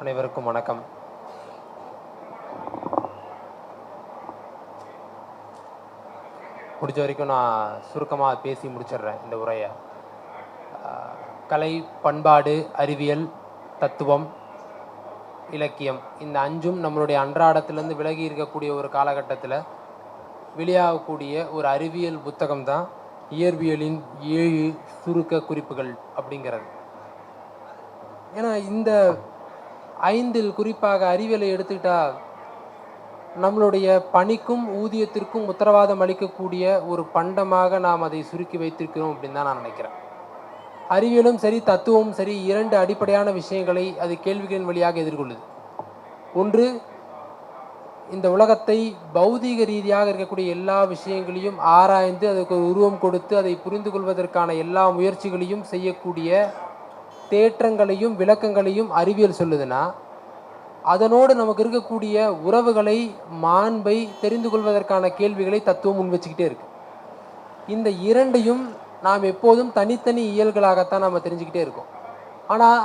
அனைவருக்கும் வணக்கம். முடிஞ்ச வரைக்கும் நான் சுருக்கமாக பேசி முடிச்சிடுறேன் இந்த உரையை. கலை பண்பாடு அறிவியல் தத்துவம் இலக்கியம் இந்த அஞ்சும் நம்மளுடைய அன்றாடத்திலேருந்து விலகி இருக்கக்கூடிய ஒரு காலகட்டத்தில் வெளியாகக்கூடிய ஒரு அறிவியல் புத்தகம் தான் இயற்பியலின் ஏழு சுருக்க குறிப்புகள் அப்படிங்கிறது. ஏன்னா இந்த ஐந்தில் குறிப்பாக அறிவியலை எடுத்துக்கிட்டா நம்மளுடைய பணிக்கும் ஊதியத்திற்கும் உத்தரவாதம் அளிக்கக்கூடிய ஒரு பண்டமாக நாம் அதை சுருக்கி வைத்திருக்கிறோம் அப்படின்னு தான் நான் நினைக்கிறேன். அறிவியலும் சரி தத்துவமும் சரி இரண்டு அடிப்படையான விஷயங்களை அது கேள்விகளின் வழியாக எதிர்கொள்ளுது. ஒன்று இந்த உலகத்தை பௌதீக ரீதியாக இருக்கக்கூடிய எல்லா விஷயங்களையும் ஆராய்ந்து அதுக்கு ஒரு உருவம் கொடுத்து அதை புரிந்து கொள்வதற்கான எல்லா முயற்சிகளையும் செய்யக்கூடிய தேற்றங்களையும் விளக்கங்களையும் அறிவியல் சொல்லுதுன்னா அதனோடு நமக்கு இருக்கக்கூடிய உறவுகளை மாண்பை தெரிந்து கொள்வதற்கான கேள்விகளை தத்துவம் முன் வச்சுக்கிட்டே இருக்கு. இந்த இரண்டையும் நாம் எப்போதும் தனித்தனி இயல்களாகத்தான் நாம் தெரிஞ்சுக்கிட்டே இருக்கோம். ஆனால்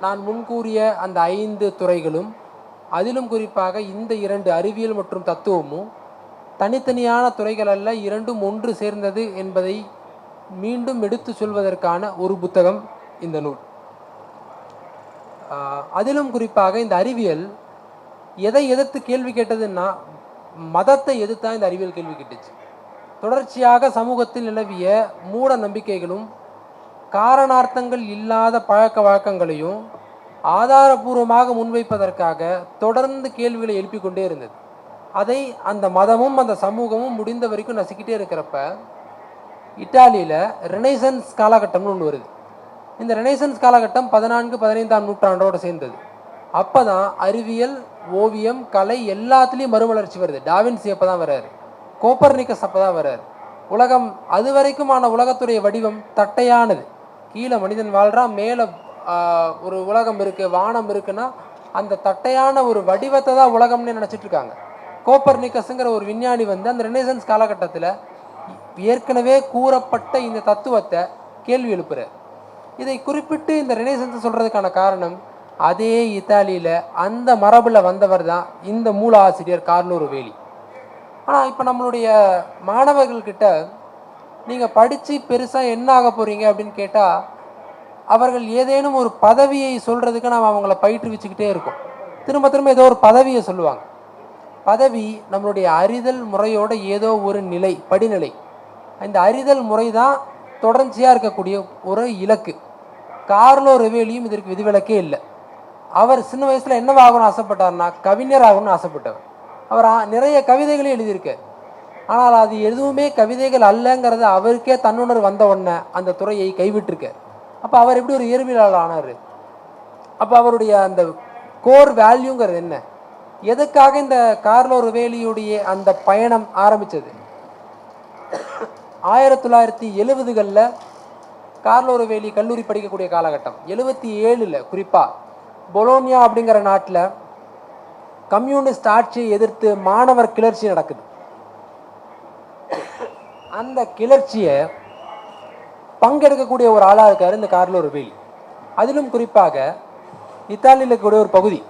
நான் முன்கூறிய அந்த ஐந்து துறைகளும் அதிலும் குறிப்பாக இந்த இரண்டு அறிவியல் மற்றும் தத்துவமும் தனித்தனியான துறைகள் அல்ல இரண்டும் ஒன்று சேர்ந்தது என்பதை மீண்டும் எடுத்து சொல்வதற்கான ஒரு புத்தகம் இந்த நூல். அதிலும் குறிப்பாக இந்த அறிவியல் எதை எதிர்த்து கேள்வி கேட்டதுன்னா மதத்தை எதிர்த்தா இந்த அறிவியல் கேள்வி கேட்டுச்சு. தொடர்ச்சியாக சமூகத்தில் நிலவிய மூட நம்பிக்கைகளும் காரணார்த்தங்கள் இல்லாத பழக்க வழக்கங்களையும் ஆதாரபூர்வமாக முன்வைப்பதற்காக தொடர்ந்து கேள்விகளை எழுப்பிக் கொண்டே இருந்தது. அதை அந்த மதமும் அந்த சமூகமும் முடிந்த வரைக்கும் நசுக்கிட்டே இருக்கிறப்ப இட்டாலியில் ரினைசன்ஸ் காலகட்டம்னு ஒன்று வருது. இந்த ரெனைசன்ஸ் காலகட்டம் பதினான்கு பதினைந்தாம் நூற்றாண்டோடு சேர்ந்தது. அப்போ தான் அறிவியல் ஓவியம் கலை எல்லாத்துலேயும் மறுமலர்ச்சி வருது. டாவின்சி அப்போ தான் வர்றாரு. கோப்பர்னிக்கஸ் அப்போ தான் வர்றாரு. உலகம் அது வரைக்குமான உலகத்துடைய வடிவம் தட்டையானது. கீழே மனிதன் வாழ்கிறான் மேலே ஒரு உலகம் இருக்குது வானம் இருக்குன்னா அந்த தட்டையான ஒரு வடிவத்தை தான் உலகம்னு நினச்சிட்டு இருக்காங்க. கோப்பர்னிக்கஸுங்கிற ஒரு விஞ்ஞானி வந்து அந்த ரெனேசன்ஸ் காலகட்டத்தில் ஏற்கனவே கூறப்பட்ட இந்த தத்துவத்தை கேள்வி எழுப்புறார். இதை குறிப்பிட்டு இந்த ரெனேசன்ஸ் சொல்கிறதுக்கான காரணம் அதே இத்தாலியில் அந்த மரபில் வந்தவர் தான் இந்த மூல ஆசிரியர் கார்லோ வேலி. ஆனால் இப்போ நம்மளுடைய மாணவர்கள்கிட்ட நீங்கள் படித்து பெருசாக என்ன ஆக போகிறீங்க அப்படின்னு கேட்டால் அவர்கள் ஏதேனும் ஒரு பதவியை சொல்கிறதுக்கு நாம் அவங்கள பயிற்றுவிச்சுக்கிட்டே இருக்கோம். திரும்ப திரும்ப ஏதோ ஒரு பதவியை சொல்லுவாங்க. பதவி நம்மளுடைய அறிதல் முறையோட ஏதோ ஒரு நிலை படிநிலை. இந்த அறிதல் முறை தான் தொடர்ச்சியாக இருக்கக்கூடிய ஒரு இலக்கு. கார்லோ ரெவேலியும் இதற்கு விதிவிலக்கே இல்லை. அவர் சின்ன வயசில் என்னவாகணும்னு ஆசைப்பட்டார்னா கவிஞர் ஆகணும்னு ஆசைப்பட்டவர். அவர் ஆ- நிறைய கவிதைகளையும் எழுதியிருக்கார். ஆனால் அது எதுவுமே கவிதைகள் அல்லங்கிறது அவருக்கே தன்னுணர்வு வந்த உடனே அந்த துறையை கைவிட்டிருக்கார். அப்போ அவர் எப்படி ஒரு இயற்பியலாளர் ஆனார்? அப்போ அவருடைய அந்த கோர் வேல்யூங்கிறது என்ன? எதுக்காக இந்த கார்லோ ருவேலியுடைய அந்த பயணம் ஆரம்பித்தது ஆயிரத்தி தொள்ளாயிரத்தி எழுபதுகளில் கார்லோர வேலி கல்லூரி படிக்கக்கூடிய காலகட்டம். எழுபத்தி ஏழில் குறிப்பாக பொலோனியா அப்படிங்கிற நாட்டில் கம்யூனிஸ்ட் ஆட்சியை எதிர்த்து மாணவர் கிளர்ச்சி நடக்குது. அந்த கிளர்ச்சியை பங்கெடுக்கக்கூடிய ஒரு ஆளாக இருக்கார் இந்த கார்லோர் வேலி. அதிலும் குறிப்பாக இத்தாலியில் இருக்கக்கூடிய ஒரு பகுதி.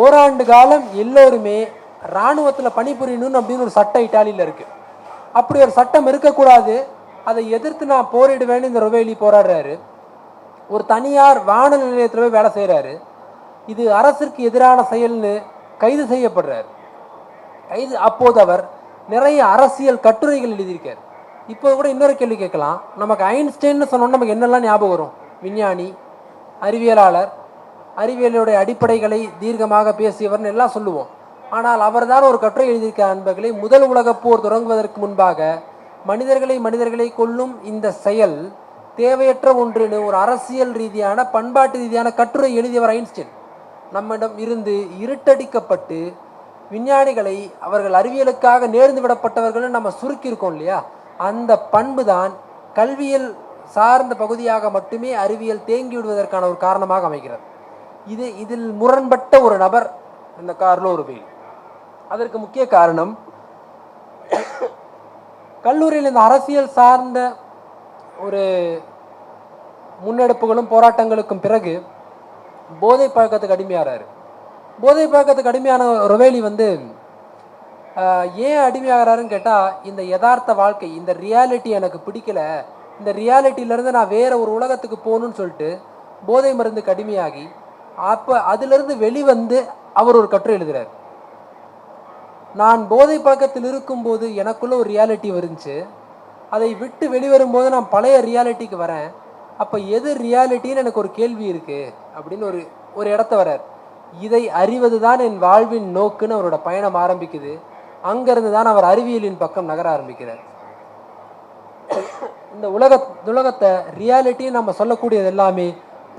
ஓராண்டு காலம் எல்லோருமே இராணுவத்தில் பணிபுரியணும் அப்படின்னு ஒரு சட்டம் இட்டாலியில் இருக்கு. அப்படி ஒரு சட்டம் இருக்கக்கூடாது. அதை எதிர்த்து நான் போரிடுவேன்னு இந்த ரொவேலி போராடுறாரு. ஒரு தனியார் வானொலி நிலையத்தில் போய் வேலை செய்கிறாரு இது அரசிற்கு எதிரான செயல்னு கைது செய்யப்படுறாரு. கைது அப்போது அவர் நிறைய அரசியல் கட்டுரைகள் எழுதியிருக்கார். இப்போ கூட இன்னொரு கேள்வி கேட்கலாம். நமக்கு ஐன்ஸ்டைன்னு சொன்னோன்னா நமக்கு என்னெல்லாம் ஞாபகம் வரும்? விஞ்ஞானி அறிவியலாளர் அறிவியலுடைய அடிப்படைகளை தீர்க்கமாக பேசியவர்னு எல்லாம் சொல்லுவோம். ஆனால் அவர்தான் ஒரு கட்டுரை எழுதியிருக்க அன்பர்களே முதல் உலகப் போர் தொடங்குவதற்கு முன்பாக மனிதர்களை மனிதர்களை கொல்லும் இந்த செயல் தேவையற்ற ஒன்றுன்னு ஒரு அரசியல் ரீதியான பண்பாட்டு ரீதியான கட்டுரை எழுதியவர் ஐன்ஸ்டைன். நம்மிடம் இருந்து இருட்டடிக்கப்பட்டு விஞ்ஞானிகளை அவர்கள் அறிவியலுக்காக நேர்ந்து விடப்பட்டவர்கள் நம்ம சுருக்கியிருக்கோம் இல்லையா? அந்த பண்பு தான் கல்வியல் சார்ந்த பகுதியாக மட்டுமே அறிவியல் தேங்கி விடுவதற்கான ஒரு காரணமாக அமைகிறது. இது இதில் முரண்பட்ட ஒரு நபர் இந்த கார்லோ ருபேல். அதற்கு முக்கிய காரணம் கல்லூரியில் இந்த அரசியல் சார்ந்த ஒரு முன்னெடுப்புகளும் போராட்டங்களுக்கும் பிறகு போதை பழக்கத்துக்கு அடிமையாகிறாரு போதை பழக்கத்துக்கு அடிமையான ரொவேலி வந்து ஏன் அடிமையாகிறாருன்னு கேட்டால் இந்த யதார்த்த வாழ்க்கை இந்த ரியாலிட்டி எனக்கு பிடிக்கல. இந்த ரியாலிட்டியிலேருந்து நான் வேற ஒரு உலகத்துக்கு போகணும்னு சொல்லிட்டு போதை மருந்து கடுமையாகி அப்போ அதிலிருந்து வெளிவந்து அவர் ஒரு கட்டுரை எழுதுகிறார் நான் போதை பழக்கத்தில் இருக்கும்போது எனக்குள்ளே ஒரு ரியாலிட்டி வருந்துச்சு அதை விட்டு வெளிவரும்போது நான் பழைய ரியாலிட்டிக்கு வரேன். அப்போ எது ரியாலிட்டின்னு எனக்கு ஒரு கேள்வி இருக்குது அப்படின்னு ஒரு ஒரு இடத்த வரார் இதை அறிவது தான் என் வாழ்வின் நோக்குன்னு அவரோட பயணம் ஆரம்பிக்குது. அங்கேருந்து தான் அவர் அறிவியலின் பக்கம் நகர ஆரம்பிக்கிறார். இந்த உலக உலகத்தை ரியாலிட்டின்னு நம்ம சொல்லக்கூடியது எல்லாமே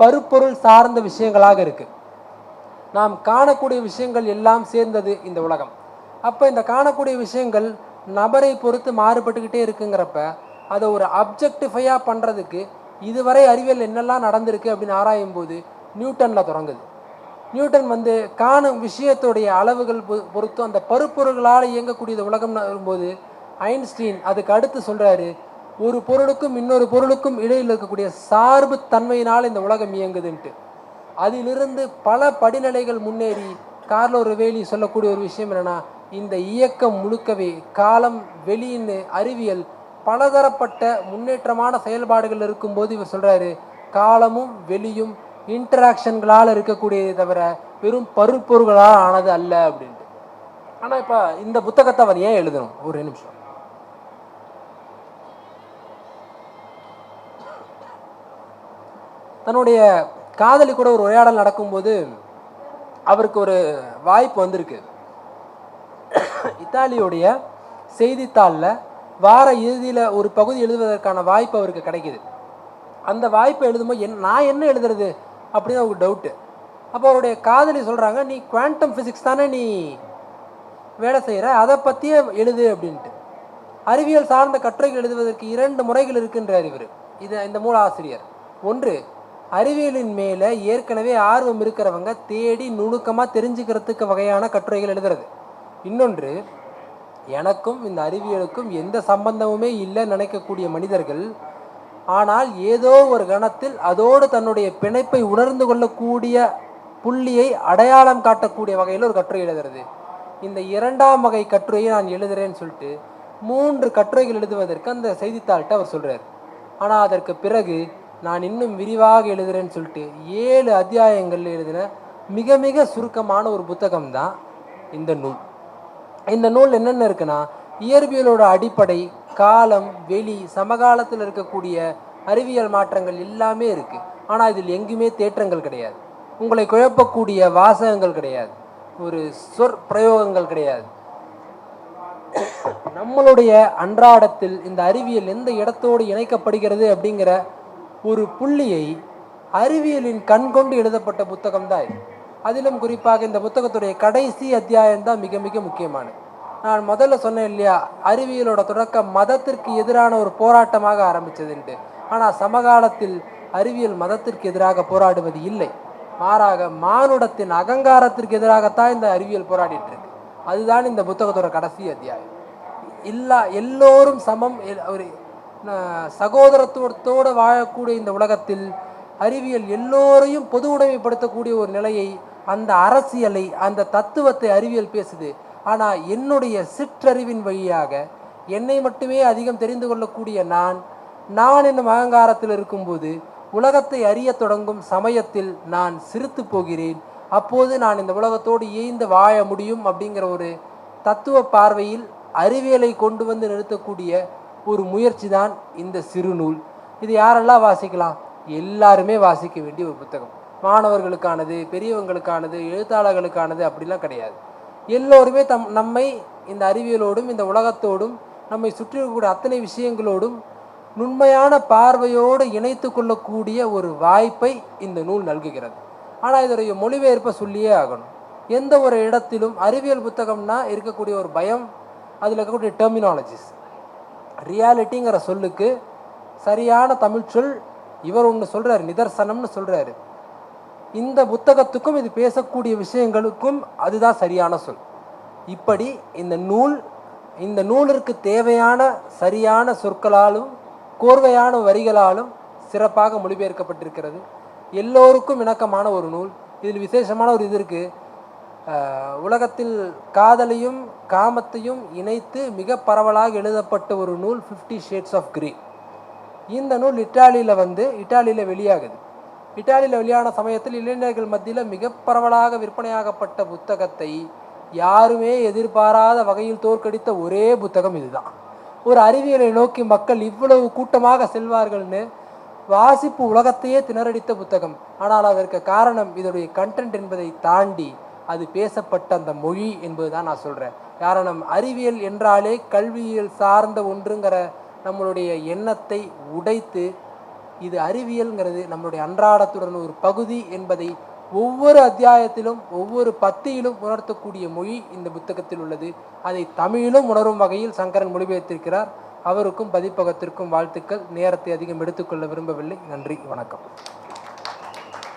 பருப்பொருள் சார்ந்த விஷயங்களாக இருக்குது நாம் காணக்கூடிய விஷயங்கள் எல்லாம் சேர்ந்தது இந்த உலகம். அப்போ இந்த காணக்கூடிய விஷயங்கள் நபரை பொறுத்து மாறுபட்டுக்கிட்டே இருக்குங்கிறப்ப அதை ஒரு அப்ஜெக்டிஃபையாக பண்ணுறதுக்கு இதுவரை அறிவியல் என்னெல்லாம் நடந்திருக்கு அப்படின்னு ஆராயும் போது நியூட்டனில் தொடங்குது. நியூட்டன் வந்து காணும் விஷயத்துடைய அளவுகள் பொ- அந்த பருப்பொருள்களால் இயங்கக்கூடிய உலகம்னு உலகம் வரும்போது ஐன்ஸ்டீன் அதுக்கு அடுத்து சொல்கிறாரு ஒரு பொருளுக்கும் இன்னொரு பொருளுக்கும் இடையில் இருக்கக்கூடிய சார்பு தன்மையினால் இந்த உலகம் இயங்குதுன்ட்டு. அதிலிருந்து பல படிநிலைகள் முன்னேறி கார்லோ ரிவேலி சொல்லக்கூடிய ஒரு விஷயம் என்னென்னா இந்த இயக்கம் முழுக்கவே காலம் வெளியின்னு அறிவியல் பலதரப்பட்ட முன்னேற்றமான செயல்பாடுகள் இருக்கும்போது இவர் சொல்கிறாரு காலமும் வெளியும் இன்டராக்ஷன்களால் இருக்கக்கூடியதை தவிர வெறும் பருப்பொருள்களால் ஆனது அல்ல அப்படின்ட்டு. ஆனால் இப்போ இந்த புத்தகத்தை அவர் ஏன் எழுதணும்? ஒரு நிமிஷம். தன்னுடைய காதலி கூட ஒரு உரையாடல் நடக்கும்போது அவருக்கு ஒரு வாய்ப்பு வந்திருக்கு. இத்தாலியுடைய செய்தித்தாளில் வார இறுதியில் ஒரு பகுதி எழுதுவதற்கான வாய்ப்பு அவருக்கு கிடைக்குது. அந்த வாய்ப்பை எழுதும்போது என் நான் என்ன எழுதுறது? அப்படின்னு அவருக்கு டவுட்டு அப்போ அவருடைய காதலி சொல்கிறாங்க நீ குவாண்டம் ஃபிசிக்ஸ் தானே நீ வேலை செய்கிற அதை பற்றியே எழுது அப்படின்ட்டு. அறிவியல் சார்ந்த கட்டுரைகள் எழுதுவதற்கு இரண்டு முறைகள் இருக்கின்றார் இவர். இது இந்த மூல ஆசிரியர். ஒன்று அறிவியலின் மேலே ஏற்கனவே ஆர்வம் இருக்கிறவங்க தேடி நுணுக்கமாக தெரிஞ்சுக்கிறதுக்கு வகையான கட்டுரைகள் எழுதுறது. இன்னொன்று எனக்கும் இந்த அறிவியலுக்கும் எந்த சம்பந்தமுமே இல்லைன்னு நினைக்கக்கூடிய மனிதர்கள் ஆனால் ஏதோ ஒரு கணத்தில் அதோடு தன்னுடைய பிணைப்பை உணர்ந்து கொள்ளக்கூடிய புள்ளியை அடையாளம் காட்டக்கூடிய வகையில் ஒரு கட்டுரை எழுதுறது. இந்த இரண்டாம் வகை கட்டுரையை நான் எழுதுறேன்னு சொல்லிட்டு மூன்று கட்டுரைகள் எழுதுவதற்கு அந்த செய்தித்தாள்கிட்ட அவர் சொல்கிறார் ஆனால் அதற்கு பிறகு நான் இன்னும் விரிவாக எழுதுறேன்னு சொல்லிட்டு ஏழு அத்தியாயங்கள் எழுதின மிக மிக சுருக்கமான ஒரு புத்தகம் தான் இந்த நூல். இந்த நூல் என்னென்ன இருக்குன்னா இயற்பியலோட அடிப்படை காலம் வெளி சமகாலத்தில் இருக்கக்கூடிய அறிவியல் மாற்றங்கள் எல்லாமே இருக்குது ஆனால் இதில் எங்குமே தேற்றங்கள் கிடையாது. உங்களை குழப்பக்கூடிய வாசகங்கள் கிடையாது. ஒரு சொற் பிரயோகங்கள் கிடையாது. நம்மளுடைய அன்றாடத்தில் இந்த அறிவியல் எந்த இடத்தோடு இணைக்கப்படுகிறது அப்படிங்கிற ஒரு புள்ளியை அறிவியலின் கண்கொண்டு எழுதப்பட்ட புத்தகம் தான் இது. அதிலும் குறிப்பாக இந்த புத்தகத்துடைய கடைசி அத்தியாயம்தான் மிக மிக முக்கியமானது. நான் முதல்ல சொன்னேன் இல்லையா அறிவியலோட தொடக்கம் மதத்திற்கு எதிரான ஒரு போராட்டமாக ஆரம்பித்ததுண்டு ஆனால் சமகாலத்தில் அறிவியல் மதத்திற்கு எதிராக போராடுவது இல்லை. மாறாக மானுடத்தின் அகங்காரத்திற்கு எதிராகத்தான் இந்த அறிவியல் போராடிட்டு இருக்கு. அதுதான் இந்த புத்தகத்தோட கடைசி அத்தியாயம். இல்லா எல்லோரும் சமம். எல்- ஒரு சகோதரத்துவத்தோடு வாழக்கூடிய இந்த உலகத்தில் அறிவியல் எல்லோரையும் பொது உடைமைப்படுத்தக்கூடிய ஒரு நிலையை அந்த அரசியலை அந்த தத்துவத்தை அறிவியல் பேசுது. ஆனால் என்னுடைய சிற்றறிவின் வழியாக என்னை மட்டுமே அதிகம் தெரிந்து கொள்ளக்கூடிய நான் நான் என்னும் அகங்காரத்தில் இருக்கும்போது உலகத்தை அறியத் தொடங்கும் சமயத்தில் நான் சிரித்து போகிறேன். அப்போது நான் இந்த உலகத்தோடு இயைந்து வாழ முடியும் அப்படிங்கிற ஒரு தத்துவ பார்வையில் அறிவியலை கொண்டு வந்து நிறுத்தக்கூடிய ஒரு முயற்சி தான் இந்த சிறுநூல். இது யாரெல்லாம் வாசிக்கலாம்? எல்லாருமே வாசிக்க வேண்டிய ஒரு புத்தகம். மாணவர்களுக்கானது பெரியவங்களுக்கானது எழுத்தாளர்களுக்கானது அப்படிலாம் கிடையாது. எல்லோருமே தம் நம்மை இந்த அறிவியலோடும் இந்த உலகத்தோடும் நம்மை சுற்றி இருக்கக்கூடிய அத்தனை விஷயங்களோடும் நுண்மையான பார்வையோடு இணைத்து கொள்ளக்கூடிய ஒரு வாய்ப்பை இந்த நூல் நல்குகிறது. ஆனால் இதோடைய மொழிபெயர்ப்பை சொல்லியே ஆகணும். எந்த ஒரு இடத்திலும் அறிவியல் புத்தகம்னா இருக்கக்கூடிய ஒரு பயம் அதில் இருக்கக்கூடிய டெர்மினாலஜிஸ் ரியாலிட்டிங்கிற சொல்லுக்கு சரியான தமிழ் சொல் இவர் ஒன்று சொல்கிறார் நிதர்சனம்னு சொல்கிறாரு இந்த புத்தகத்துக்கும் இது பேசக்கூடிய விஷயங்களுக்கும் அதுதான் சரியான சொல். இப்படி இந்த நூல் இந்த நூலிற்கு தேவையான சரியான சொற்களாலும் கோர்வையான வரிகளாலும் சிறப்பாக மொழிபெயர்க்கப்பட்டிருக்கிறது. எல்லோருக்கும் இணக்கமான ஒரு நூல். இதில் விசேஷமான ஒரு இது இருக்குது உலகத்தில் காதலையும் காமத்தையும் இணைத்து மிக பரவலாக எழுதப்பட்ட ஒரு நூல் ஃபிஃப்டி ஷேட்ஸ் ஆஃப் கிரே இந்த நூல் இட்டாலியில் வந்து இட்டாலியில் வெளியாகுது. இட்டாலியில் வெளியான சமயத்தில் இளைஞர்கள் மத்தியில் மிக பரவலாக விற்பனையாகப்பட்ட புத்தகத்தை யாருமே எதிர்பாராத வகையில் தோற்கடித்த ஒரே புத்தகம் இதுதான். ஒரு அறிவியலை நோக்கி மக்கள் இவ்வளவு கூட்டமாக செல்வார்கள்னு வாசிப்பு உலகத்தையே திணறடித்த புத்தகம். ஆனால் அதற்கு காரணம் இதனுடைய கண்டென்ட் என்பதை தாண்டி அது பேசப்பட்ட அந்த மொழி என்பதுதான் நான் சொல்கிறேன் காரணம் அறிவியல் என்றாலே கல்வியியல் சார்ந்த ஒன்றுங்கிற நம்மளுடைய எண்ணத்தை உடைத்து இது அறிவியல்ங்கிறது நம்மளுடைய அன்றாடத்துடன் ஒரு பகுதி என்பதை ஒவ்வொரு அத்தியாயத்திலும் ஒவ்வொரு பத்தியிலும் உணர்த்தக்கூடிய மொழி இந்த புத்தகத்தில் உள்ளது. அதை தமிழிலும் உணரும் வகையில் சங்கரன் மொழிபெயர்த்திருக்கிறார். அவருக்கும் பதிப்பகத்திற்கும் வாழ்த்துக்கள். நேரத்தை அதிகம் எடுத்துக்கொள்ள விரும்பவில்லை. நன்றி. வணக்கம்.